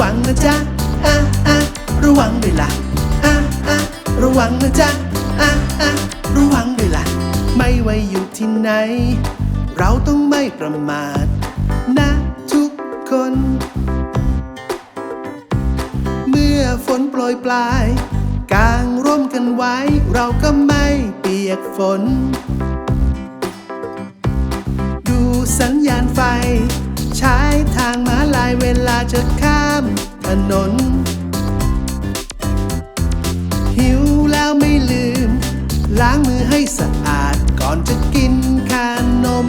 วังนะจ๊ะอะอะระวังด้วยล่ะอะอะระวังนะจ๊ะอะอะระวังด้วยล่ะไม่ว่าอยู่ที่ไหน เราต้องไม่ประมาทนะทุกคน เมื่อฝนโปรยปลาย กางร่มกันไว้ เราก็ไม่เปียกฝน ดูสัญญาณไฟ ใช้ทางม้าลายเวลาจะข้า นน หิวแล้วไม่ลืม ล้างมือให้สะอาดก่อนจะกินขนม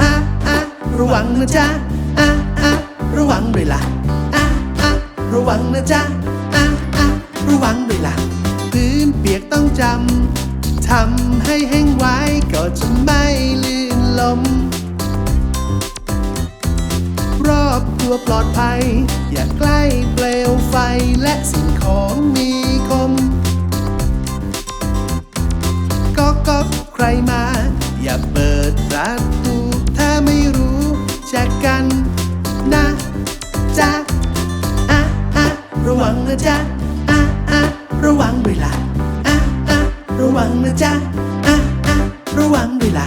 อะอะระวังนะจ๊ะอะอะระวังด้วยล่ะอะอะระวังนะจ๊ะอะอะระวังด้วยล่ะพื้นเปียกต้องจำทำให้แห้งไว้ก็จะไม่ลื่นลม อบตัวปลอดภัย อย่าใกล้เปลวไฟและสิ่งของมีคมก็ก็ใครมา อย่าเปิดประตูถ้าไม่รู้จักกันนะจ๊ะอะอะระวังนะจ๊ะอะอะระวังด้วล่ะอะอะระวังนะจ๊ะอะอะระวังด้วล่ะ